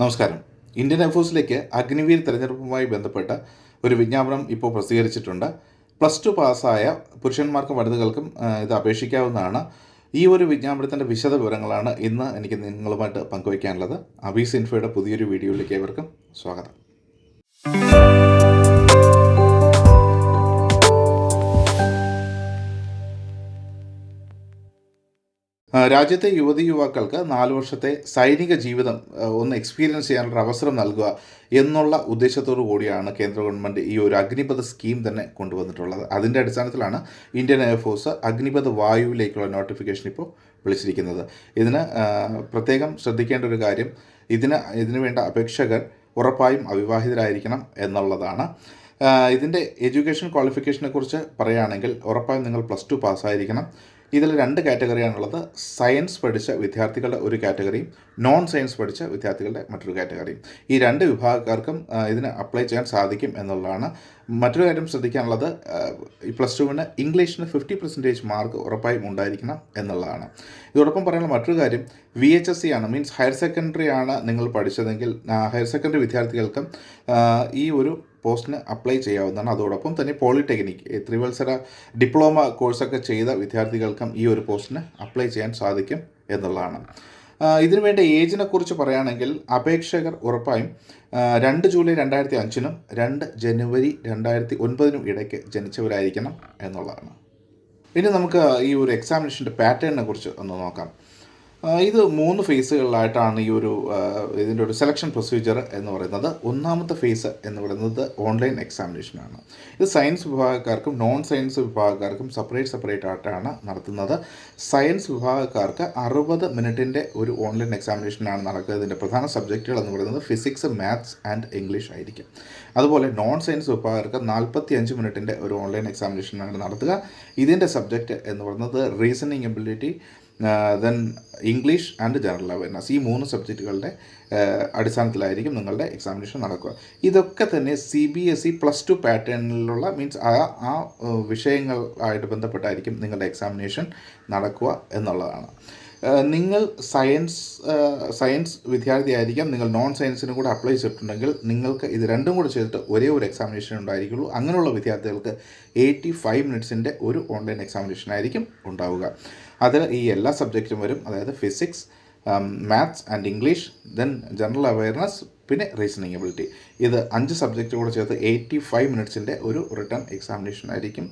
നമസ്കാരം. ഇന്ത്യൻ എയർഫോഴ്സിലേക്ക് അഗ്നിവീർ തെരഞ്ഞെടുപ്പുമായി ബന്ധപ്പെട്ട ഒരു വിജ്ഞാപനം ഇപ്പോൾ പ്രസിദ്ധീകരിച്ചിട്ടുണ്ട്. പ്ലസ് ടു പാസ്സായ പുരുഷന്മാർക്കും വനിതകൾക്കും ഇത് അപേക്ഷിക്കാവുന്നതാണ്. ഈ ഒരു വിജ്ഞാപനത്തിന്റെ വിശദ വിവരങ്ങളാണ് ഇന്ന് എനിക്ക് നിങ്ങളുമായിട്ട് പങ്കുവയ്ക്കാനുള്ളത്. അബീസ് ഇൻഫോയുടെ പുതിയൊരു വീഡിയോയിലേക്ക് ഏവർക്കും സ്വാഗതം. രാജ്യത്തെ യുവതി യുവാക്കൾക്ക് നാല് വർഷത്തെ സൈനിക ജീവിതം ഒന്ന് എക്സ്പീരിയൻസ് ചെയ്യാനുള്ള അവസരം നൽകുക എന്നുള്ള ഉദ്ദേശത്തോടു കൂടിയാണ് കേന്ദ്ര ഗവൺമെന്റ് ഈ ഒരു അഗ്നിപഥ സ്കീം തന്നെ കൊണ്ടുവന്നിട്ടുള്ളത്. അതിന്റെ അടിസ്ഥാനത്തിലാണ് ഇന്ത്യൻ എയർഫോഴ്സ് അഗ്നിപഥ വായുവിലേക്കുള്ള നോട്ടിഫിക്കേഷൻ ഇപ്പോൾ വിളിച്ചിരിക്കുന്നത്. ഇതിന് പ്രത്യേകം ശ്രദ്ധിക്കേണ്ട ഒരു കാര്യം ഇതിന് ഇതിനു വേണ്ട അപേക്ഷകർ ഉറപ്പായും അവിവാഹിതരായിരിക്കണം എന്നുള്ളതാണ്. ഇതിന്റെ എഡ്യൂക്കേഷൻ ക്വാളിഫിക്കേഷനെ കുറിച്ച് പറയുകയാണെങ്കിൽ ഉറപ്പായും നിങ്ങൾ പ്ലസ് ടു പാസ്സായിരിക്കണം ഇതിൽ രണ്ട് കാറ്റഗറിയാണുള്ളത്. സയൻസ് പഠിച്ച വിദ്യാർത്ഥികളുടെ ഒരു കാറ്റഗറിയും നോൺ സയൻസ് പഠിച്ച വിദ്യാർത്ഥികളുടെ മറ്റൊരു കാറ്റഗറിയും ഈ രണ്ട് വിഭാഗക്കാർക്കും ഇതിന് അപ്ലൈ ചെയ്യാൻ സാധിക്കും എന്നുള്ളതാണ്. മറ്റൊരു കാര്യം ശ്രദ്ധിക്കാനുള്ളത് ഈ പ്ലസ് ടുവിന് ഇംഗ്ലീഷിന് ഫിഫ്റ്റി പെർസെന്റേജ് മാർക്ക് ഉറപ്പായും ഉണ്ടായിരിക്കണം എന്നുള്ളതാണ്. ഇതോടൊപ്പം പറയാനുള്ള മറ്റൊരു കാര്യം വി എച്ച് എസ് സി ആണ് മീൻസ് ഹയർ സെക്കൻഡറി ആണ് നിങ്ങൾ പഠിച്ചതെങ്കിൽ ഹയർ സെക്കൻഡറി വിദ്യാർത്ഥികൾക്കും ഈ ഒരു പോസ്റ്റിന് അപ്ലൈ ചെയ്യാവുന്നതാണ്. അതോടൊപ്പം തന്നെ പോളിടെക്നിക് ത്രിവത്സര ഡിപ്ലോമ കോഴ്സൊക്കെ ചെയ്ത വിദ്യാർത്ഥികൾക്കും ഈ ഒരു പോസ്റ്റിന് അപ്ലൈ ചെയ്യാൻ സാധിക്കും എന്നുള്ളതാണ്. ഇതിനുവേണ്ട വേണ്ട ഏജിനെ കുറിച്ച് പറയുകയാണെങ്കിൽ അപേക്ഷകർ ഉറപ്പായും രണ്ട് ജൂലൈ രണ്ടായിരത്തി അഞ്ചിനും രണ്ട് ജനുവരി രണ്ടായിരത്തി ഒൻപതിനും ഇടയ്ക്ക് ജനിച്ചവരായിരിക്കണം എന്നുള്ളതാണ്. ഇനി നമുക്ക് ഈ ഒരു എക്സാമിനേഷന്റെ പാറ്റേണിനെ കുറിച്ച് ഒന്ന് നോക്കാം. ഇത് മൂന്ന് ഫേസുകളിലായിട്ടാണ് ഈ ഒരു ഇതിന്റെ ഒരു സെലക്ഷൻ പ്രൊസീജിയർ എന്ന് പറയുന്നത്. ഒന്നാമത്തെ ഫേസ് എന്ന് പറയുന്നത് ഓൺലൈൻ എക്സാമിനേഷനാണ് ഇത് സയൻസ് വിഭാഗക്കാർക്കും നോൺ സയൻസ് വിഭാഗക്കാർക്കും സെപ്പറേറ്റ് സെപ്പറേറ്റ് ആയിട്ടാണ് നടത്തുന്നത്. സയൻസ് വിഭാഗക്കാർക്ക് അറുപത് മിനിറ്റിന്റെ ഒരു ഓൺലൈൻ എക്സാമിനേഷനാണ് നടക്കുക. ഇതിന്റെ പ്രധാന സബ്ജക്റ്റുകൾ എന്ന് പറയുന്നത് ഫിസിക്സ് മാത്സ് ആൻഡ് ഇംഗ്ലീഷ് ആയിരിക്കും. അതുപോലെ നോൺ സയൻസ് വിഭാഗക്കാർക്ക് നാൽപ്പത്തി അഞ്ച് മിനിറ്റിന്റെ ഒരു ഓൺലൈൻ എക്സാമിനേഷനാണ് നടത്തുക. ഇതിന്റെ സബ്ജക്റ്റ് എന്ന് പറയുന്നത് reasoning ability then English and general awareness ഈ മൂന്ന് സബ്ജക്റ്റുകളുടെ അടിസ്ഥാനത്തിലായിരിക്കും നിങ്ങളുടെ എക്സാമിനേഷൻ നടക്കുക. ഇതൊക്കെ തന്നെ C B S E plus two പാറ്റേണിലുള്ള means ആ ആ വിഷയങ്ങളായിട്ട് ബന്ധപ്പെട്ടായിരിക്കും നിങ്ങളുടെ എക്സാമിനേഷൻ നടക്കുക എന്നുള്ളതാണ്. നിങ്ങൾ സയൻസ് സയൻസ് വിദ്യാർത്ഥിയായിരിക്കാം. നിങ്ങൾ നോൺ സയൻസിനും കൂടെ അപ്ലൈ ചെയ്തിട്ടുണ്ടെങ്കിൽ നിങ്ങൾക്ക് ഇത് രണ്ടും കൂടെ ചെയ്തിട്ട് ഒരേ ഒരു എക്സാമിനേഷൻ ഉണ്ടായിരിക്കുള്ളൂ. അങ്ങനെയുള്ള വിദ്യാർത്ഥികൾക്ക് എയ്റ്റി ഫൈവ് മിനിറ്റ്സിന്റെ ഒരു ഓൺലൈൻ എക്സാമിനേഷൻ ആയിരിക്കും ഉണ്ടാവുക. അതിൽ ഈ എല്ലാ സബ്ജക്റ്റും വരും. അതായത് physics maths and English then general awareness പിന്നെ റീസണിങ് എബിലിറ്റി ഇത് അഞ്ച് സബ്ജക്റ്റ് കൂടെ ചേർത്ത് എയ്റ്റി ഫൈവ് മിനിറ്റ്സിന്റെ ഒരു റിട്ടേൺ എക്സാമിനേഷൻ ആയിരിക്കും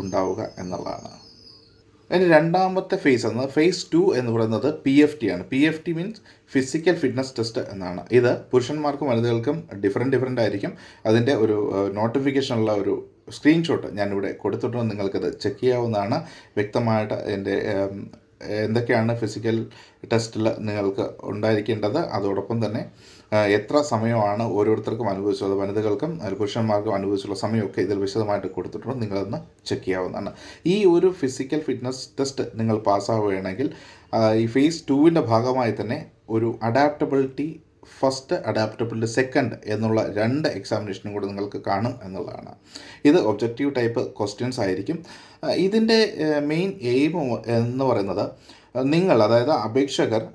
ഉണ്ടാവുക എന്നുള്ളതാണ്. അതിന് രണ്ടാമത്തെ ഫേസ് എന്നത് ഫേസ് ടു എന്ന് പറയുന്നത് പി എഫ് ടി ആണ്. P F T means physical fitness test എന്നാണ്. ഇത് പുരുഷന്മാർക്കും വനിതകൾക്കും ഡിഫറെന്റ് ഡിഫറെന്റ് ആയിരിക്കും. അതിന്റെ ഒരു നോട്ടിഫിക്കേഷനുള്ള ഒരു സ്ക്രീൻഷോട്ട് ഞാനിവിടെ കൊടുത്തിട്ടുണ്ട്. നിങ്ങൾക്കത് ചെക്ക് ചെയ്യാവുന്നതാണ്. വ്യക്തമായിട്ട് എന്റെ എന്തൊക്കെയാണ് ഫിസിക്കൽ ടെസ്റ്റിൽ നിങ്ങൾക്ക് ഉണ്ടായിരിക്കേണ്ടത്. അതോടൊപ്പം തന്നെ എത്ര സമയമാണ് ഓരോരുത്തർക്കും അനുഭവിച്ചുള്ളത് വനിതകൾക്കും പുരുഷന്മാർക്കും അനുഭവിച്ചുള്ള സമയമൊക്കെ ഇതിൽ വിശദമായിട്ട് കൊടുത്തിട്ടുണ്ട്. നിങ്ങളതൊന്ന് ചെക്ക് ചെയ്യാവുന്നതാണ്. ഈ ഒരു ഫിസിക്കൽ ഫിറ്റ്നസ് ടെസ്റ്റ് നിങ്ങൾ പാസ്സാവുകയാണെങ്കിൽ ഈ ഫേസ് ടുവിന്റെ ഭാഗമായി തന്നെ ഒരു അഡാപ്റ്റബിലിറ്റി ഫസ്റ്റ് അഡാപ്റ്റബിലിറ്റി സെക്കൻഡ് എന്നുള്ള രണ്ട് എക്സാമിനേഷനും കൂടെ നിങ്ങൾക്ക് കാണും എന്നുള്ളതാണ്. ഇത് ഒബ്ജക്റ്റീവ് ടൈപ്പ് ക്വസ്റ്റ്യൻസ് ആയിരിക്കും. ഇതിന്റെ മെയിൻ എയിം എന്ന് പറയുന്നത് നിങ്ങൾ അതായത് അപേക്ഷകർ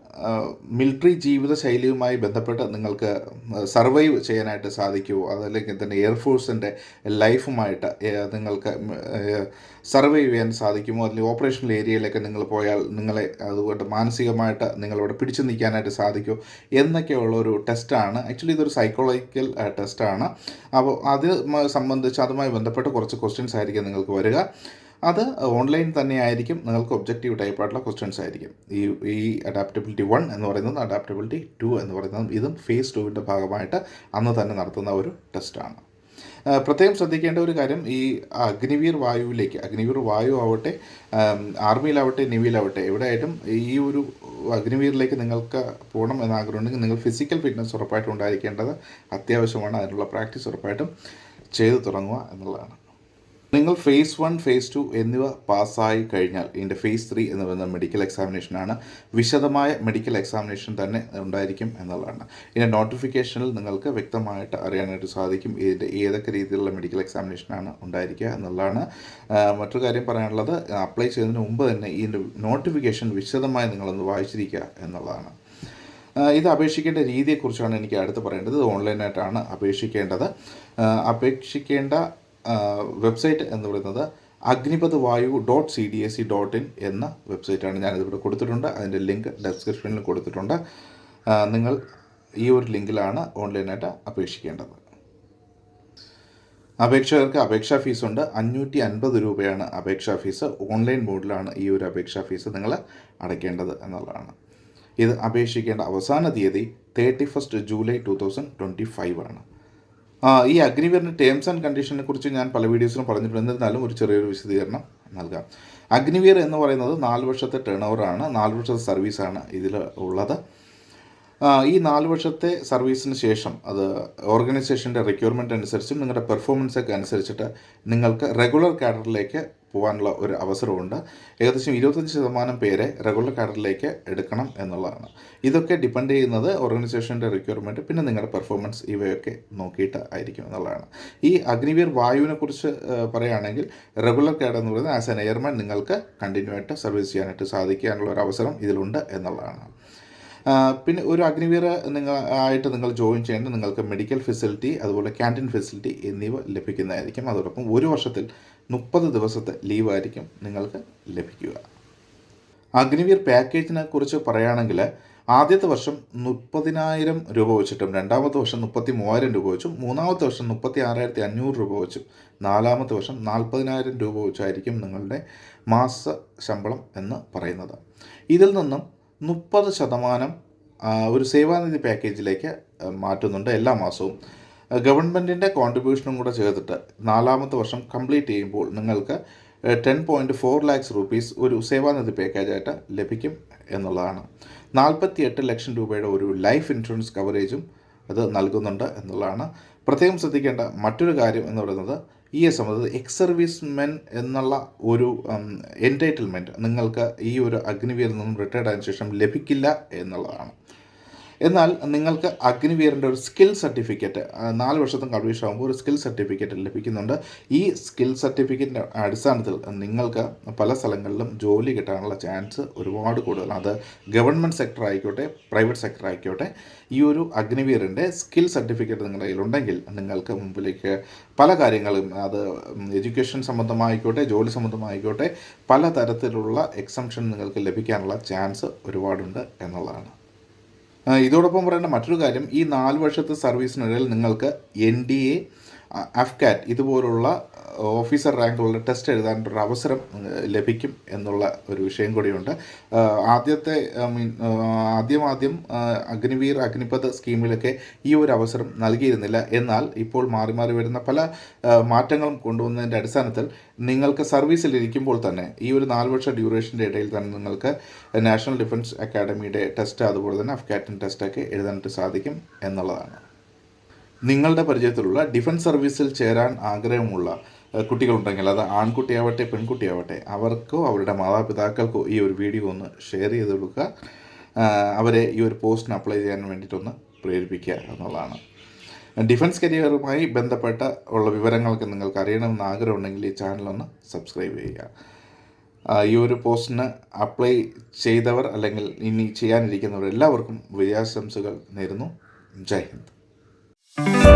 മിലിറ്ററി ജീവിത ശൈലിയുമായി ബന്ധപ്പെട്ട് നിങ്ങൾക്ക് സർവൈവ് ചെയ്യാനായിട്ട് സാധിക്കുമോ അതല്ലെങ്കിൽ തന്നെ എയർഫോഴ്സിന്റെ ലൈഫുമായിട്ട് നിങ്ങൾക്ക് സർവൈവ് ചെയ്യാൻ സാധിക്കുമോ? അല്ലെങ്കിൽ ഓപ്പറേഷണൽ ഏരിയയിലൊക്കെ നിങ്ങൾ പോയാൽ നിങ്ങളെ അതുകൊണ്ട് മാനസികമായിട്ട് നിങ്ങളിവിടെ പിടിച്ചു നിൽക്കാനായിട്ട് സാധിക്കുമോ? എന്നൊക്കെയുള്ള ഒരു ടെസ്റ്റാണ് ആക്ച്വലി ഇതൊരു സൈക്കോളജിക്കൽ ടെസ്റ്റാണ് അപ്പോൾ അത് സംബന്ധിച്ച് അതുമായി ബന്ധപ്പെട്ട് കുറച്ച് ക്വസ്റ്റ്യൻസ് ആയിരിക്കും നിങ്ങൾക്ക് വരിക. അത് ഓൺലൈൻ തന്നെ ആയിരിക്കും. നിങ്ങൾക്ക് ഒബ്ജക്റ്റീവ് ടൈപ്പായിട്ടുള്ള ക്വസ്റ്റ്യൻസ് ആയിരിക്കും. ഈ ഈ അഡാപ്റ്റബിലിറ്റി വൺ എന്ന് പറയുന്നത് അഡാപ്റ്റബിലിറ്റി ടു എന്ന് പറയുന്നതും ഇതും ഫേസ് ടുവിന്റെ ഭാഗമായിട്ട് അന്ന് തന്നെ നടത്തുന്ന ഒരു ടെസ്റ്റാണ് പ്രത്യേകം ശ്രദ്ധിക്കേണ്ട ഒരു കാര്യം ഈ അഗ്നിവീർ വായുവിലേക്ക് അഗ്നിവീർ വായു ആവട്ടെ ആർമിയിലാവട്ടെ നേവിയിലാവട്ടെ എവിടെയായിട്ടും ഈ ഒരു അഗ്നിവീറിലേക്ക് നിങ്ങൾക്ക് പോകണം എന്ന് ആഗ്രഹമുണ്ടെങ്കിൽ നിങ്ങൾ ഫിസിക്കൽ ഫിറ്റ്നസ് ഉറപ്പായിട്ടും ഉണ്ടായിരിക്കേണ്ടത് അത്യാവശ്യമാണ്. അതിനുള്ള പ്രാക്ടീസ് ഉറപ്പായിട്ടും ചെയ്തു തുടങ്ങുക എന്നുള്ളതാണ്. നിങ്ങൾ ഫേസ് വൺ ഫേസ് ടു എന്നിവ പാസ്സായി കഴിഞ്ഞാൽ ഇതിന്റെ ഫേസ് ത്രീ എന്ന് പറയുന്ന മെഡിക്കൽ എക്സാമിനേഷനാണ് വിശദമായ മെഡിക്കൽ എക്സാമിനേഷൻ തന്നെ ഉണ്ടായിരിക്കും എന്നുള്ളതാണ്. ഇതിന്റെ നോട്ടിഫിക്കേഷനിൽ നിങ്ങൾക്ക് വ്യക്തമായിട്ട് അറിയാനായിട്ട് സാധിക്കും ഇതിന്റെ ഏതൊക്കെ രീതിയിലുള്ള മെഡിക്കൽ എക്സാമിനേഷനാണ് ഉണ്ടായിരിക്കുക എന്നുള്ളതാണ്. മറ്റൊരു കാര്യം പറയാനുള്ളത് അപ്ലൈ ചെയ്യുന്നതിന് മുമ്പ് തന്നെ ഇതിന്റെ നോട്ടിഫിക്കേഷൻ വിശദമായി നിങ്ങളൊന്ന് വായിച്ചിരിക്കുക എന്നുള്ളതാണ്. ഇത് അപേക്ഷിക്കേണ്ട രീതിയെക്കുറിച്ചാണ് എനിക്ക് അടുത്ത് പറയേണ്ടത്. ഓൺലൈനായിട്ടാണ് അപേക്ഷിക്കേണ്ടത്. അപേക്ഷിക്കേണ്ട വെബ്സൈറ്റ് എന്ന് പറയുന്നത് Agnipath Vayu dot C D S C dot in എന്ന വെബ്സൈറ്റാണ് ഞാനിതിവിടെ കൊടുത്തിട്ടുണ്ട്. അതിന്റെ ലിങ്ക് ഡെസ്ക്രിപ്ഷനിൽ കൊടുത്തിട്ടുണ്ട്. നിങ്ങൾ ഈ ഒരു ലിങ്കിലാണ് ഓൺലൈനായിട്ട് അപേക്ഷിക്കേണ്ടത്. അപേക്ഷകർക്ക് അപേക്ഷാ ഫീസുണ്ട്. അഞ്ഞൂറ്റി അൻപത് രൂപയാണ് അപേക്ഷാ ഫീസ്. ഓൺലൈൻ മോഡിലാണ് ഈ ഒരു അപേക്ഷാ ഫീസ് നിങ്ങൾ അടയ്ക്കേണ്ടത് എന്നുള്ളതാണ്. ഇത് അപേക്ഷിക്കേണ്ട അവസാന തീയതി thirty first July two thousand twenty five ആണ്. ഈ അഗ്നിവീറിന്റെ ടേംസ് ആൻഡ് കണ്ടീഷനെ കുറിച്ച് ഞാൻ പല വീഡിയോസിലും പറഞ്ഞിട്ടുണ്ട്. എന്നിരുന്നാലും ഒരു ചെറിയൊരു വിശദീകരണം നൽകാം. അഗ്നിവീർ എന്ന് പറയുന്നത് നാല് വർഷത്തെ ടേൺ ആണ്. നാല് വർഷത്തെ സർവീസാണ് ഇതിൽ ഉള്ളത്. ഈ നാല് വർഷത്തെ സർവീസിന് ശേഷം അത് ഓർഗനൈസേഷന്റെ റിക്വയർമെന്റ് അനുസരിച്ചും നിങ്ങളുടെ പെർഫോമൻസ് ഒക്കെ അനുസരിച്ചിട്ട് നിങ്ങൾക്ക് റെഗുലർ കാഡറിലേക്ക് പോകാനുള്ള ഒരു അവസരമുണ്ട്. ഏകദേശം ഇരുപത്തഞ്ച് ശതമാനം പേരെ റെഗുലർ കാഡറിലേക്ക് എടുക്കണം എന്നുള്ളതാണ്. ഇതൊക്കെ ഡിപ്പെൻഡ് ചെയ്യുന്നത് ഓർഗനൈസേഷന്റെ റിക്വയർമെന്റ് പിന്നെ നിങ്ങളുടെ പെർഫോമൻസ് ഇവയൊക്കെ നോക്കിയിട്ട് ആയിരിക്കും എന്നുള്ളതാണ്. ഈ അഗ്നിവീർ വായുവിനെ കുറിച്ച് പറയുകയാണെങ്കിൽ റെഗുലർ കാഡ് എന്ന് പറയുന്നത് ആസ് എൻ എയർമാൻ നിങ്ങൾക്ക് കണ്ടിന്യൂ ആയിട്ട് സർവീസ് ചെയ്യാനായിട്ട് സാധിക്കാനുള്ള ഒരു അവസരം ഇതിലുണ്ട് എന്നുള്ളതാണ്. പിന്നെ ഒരു അഗ്നിവീർ നിങ്ങൾ ആയിട്ട് നിങ്ങൾ ജോയിൻ ചെയ്യേണ്ടത് നിങ്ങൾക്ക് മെഡിക്കൽ ഫെസിലിറ്റി അതുപോലെ ക്യാന്റീൻ ഫെസിലിറ്റി എന്നിവ ലഭിക്കുന്നതായിരിക്കും. അതോടൊപ്പം ഒരു വർഷത്തിൽ മുപ്പത് ദിവസത്തെ ലീവായിരിക്കും നിങ്ങൾക്ക് ലഭിക്കുക. അഗ്നിവീർ പാക്കേജിനെ കുറിച്ച് പറയുകയാണെങ്കിൽ ആദ്യത്തെ വർഷം മുപ്പതിനായിരം രൂപ വെച്ചിട്ടും രണ്ടാമത്തെ വർഷം മുപ്പത്തി മൂവായിരം രൂപ വെച്ചും മൂന്നാമത്തെ വർഷം മുപ്പത്തി ആറായിരത്തി അഞ്ഞൂറ് രൂപ വെച്ചും നാലാമത്തെ വർഷം നാൽപ്പതിനായിരം രൂപ വെച്ചായിരിക്കും നിങ്ങളുടെ മാസ ശമ്പളം എന്ന് പറയുന്നത്. ഇതിൽ നിന്നും മുപ്പത് ശതമാനം ഒരു സേവാനിധി പാക്കേജിലേക്ക് മാറ്റുന്നുണ്ട് എല്ലാ മാസവും. ഗവൺമെന്റിന്റെ കോൺട്രിബ്യൂഷനും കൂടെ ചേർത്തിട്ട് നാലാമത്തെ വർഷം കംപ്ലീറ്റ് ചെയ്യുമ്പോൾ നിങ്ങൾക്ക് ten point four lakhs rupees ഒരു സേവാനിധി പാക്കേജായിട്ട് ലഭിക്കും എന്നുള്ളതാണ്. നാൽപ്പത്തി എട്ട് ലക്ഷം രൂപയുടെ ഒരു ലൈഫ് ഇൻഷുറൻസ് കവറേജും അത് നൽകുന്നുണ്ട് എന്നുള്ളതാണ്. പ്രത്യേകം ശ്രദ്ധിക്കേണ്ട മറ്റൊരു കാര്യം എന്ന് പറയുന്നത് ഈ എസ് എം അതായത് എക്സ് സർവീസ് മെൻ എന്നുള്ള ഒരു എന്റൈറ്റിൽമെന്റ് നിങ്ങൾക്ക് ഈ ഒരു അഗ്നിവീരിൽ നിന്നും റിട്ടയർഡ് ആയതിനു ശേഷം ലഭിക്കില്ല എന്നുള്ളതാണ്. എന്നാൽ നിങ്ങൾക്ക് അഗ്നിവീറിന്റെ ഒരു സ്കിൽ സർട്ടിഫിക്കറ്റ് നാല് വർഷത്തും കൺവീഷൻ ആകുമ്പോൾ ഒരു സ്കിൽ സർട്ടിഫിക്കറ്റ് ലഭിക്കുന്നുണ്ട്. ഈ സ്കിൽ സർട്ടിഫിക്കറ്റിന്റെ അടിസ്ഥാനത്തിൽ നിങ്ങൾക്ക് പല സ്ഥലങ്ങളിലും ജോലി കിട്ടാനുള്ള ചാൻസ് ഒരുപാട് കൂടുതലാണ്. അത് ഗവൺമെന്റ് സെക്ടർ ആയിക്കോട്ടെ പ്രൈവറ്റ് സെക്ടർ ആയിക്കോട്ടെ ഈ ഒരു അഗ്നിവീറിന്റെ സ്കിൽ സർട്ടിഫിക്കറ്റ് നിങ്ങളുടെ കയ്യിലുണ്ടെങ്കിൽ നിങ്ങൾക്ക് മുമ്പിലേക്ക് പല കാര്യങ്ങളും അത് എഡ്യൂക്കേഷൻ സംബന്ധമായിക്കോട്ടെ ജോലി സംബന്ധമായിക്കോട്ടെ പല തരത്തിലുള്ള എക്സംഷൻ നിങ്ങൾക്ക് ലഭിക്കാനുള്ള ചാൻസ് ഒരുപാടുണ്ട് എന്നുള്ളതാണ്. ഇതോടൊപ്പം പറയേണ്ട മറ്റൊരു കാര്യം ഈ നാല് വർഷത്തെ സർവീസിനിടയിൽ നിങ്ങൾക്ക് എൻ ഡി എ അഫ്കാറ്റ് ഇതുപോലുള്ള ഓഫീസർ റാങ്കുള്ള ടെസ്റ്റ് എഴുതാനൊരു അവസരം ലഭിക്കും എന്നുള്ള ഒരു വിഷയം കൂടിയുണ്ട്. ആദ്യത്തെ മീൻ ആദ്യം ആദ്യം അഗ്നിവീർ അഗ്നിപഥ് സ്കീമിലൊക്കെ ഈ ഒരു അവസരം നൽകിയിരുന്നില്ല. എന്നാൽ ഇപ്പോൾ മാറി മാറി വരുന്ന പല മാറ്റങ്ങളും കൊണ്ടുവന്നതിന്റെ അടിസ്ഥാനത്തിൽ നിങ്ങൾക്ക് സർവീസിൽ ഇരിക്കുമ്പോൾ തന്നെ ഈ ഒരു നാല് വർഷ ഡ്യൂറേഷന്റെ ഇടയിൽ തന്നെ നിങ്ങൾക്ക് നാഷണൽ ഡിഫൻസ് അക്കാഡമിയുടെ ടെസ്റ്റ് അതുപോലെ തന്നെ അഫ്ഗാറ്റിൻ ടെസ്റ്റൊക്കെ എഴുതാനായിട്ട് സാധിക്കും എന്നുള്ളതാണ്. നിങ്ങളുടെ പരിചയത്തിലുള്ള ഡിഫൻസ് സർവീസിൽ ചേരാൻ ആഗ്രഹമുള്ള കുട്ടികളുണ്ടെങ്കിൽ അത് ആൺകുട്ടിയാവട്ടെ പെൺകുട്ടിയാവട്ടെ അവർക്കോ അവരുടെ മാതാപിതാക്കൾക്കോ ഈ ഒരു വീഡിയോ ഒന്ന് ഷെയർ ചെയ്ത് കൊടുക്കുക. അവരെ ഈ ഒരു പോസ്റ്റിന് അപ്ലൈ ചെയ്യാൻ വേണ്ടിയിട്ടൊന്ന് പ്രേരിപ്പിക്കുക എന്നുള്ളതാണ്. ഡിഫൻസ് കരിയറുമായി ബന്ധപ്പെട്ട ഉള്ള വിവരങ്ങൾക്ക് നിങ്ങൾക്ക് അറിയണമെന്ന് ആഗ്രഹമുണ്ടെങ്കിൽ ഈ ചാനലൊന്ന് സബ്സ്ക്രൈബ് ചെയ്യുക. ഈ ഒരു പോസ്റ്റിന് അപ്ലൈ ചെയ്തവർ അല്ലെങ്കിൽ ഇനി ചെയ്യാനിരിക്കുന്നവർ എല്ലാവർക്കും വിജയാശംസകൾ നേരുന്നു. ജയ് ഹിന്ദ്. Thank you.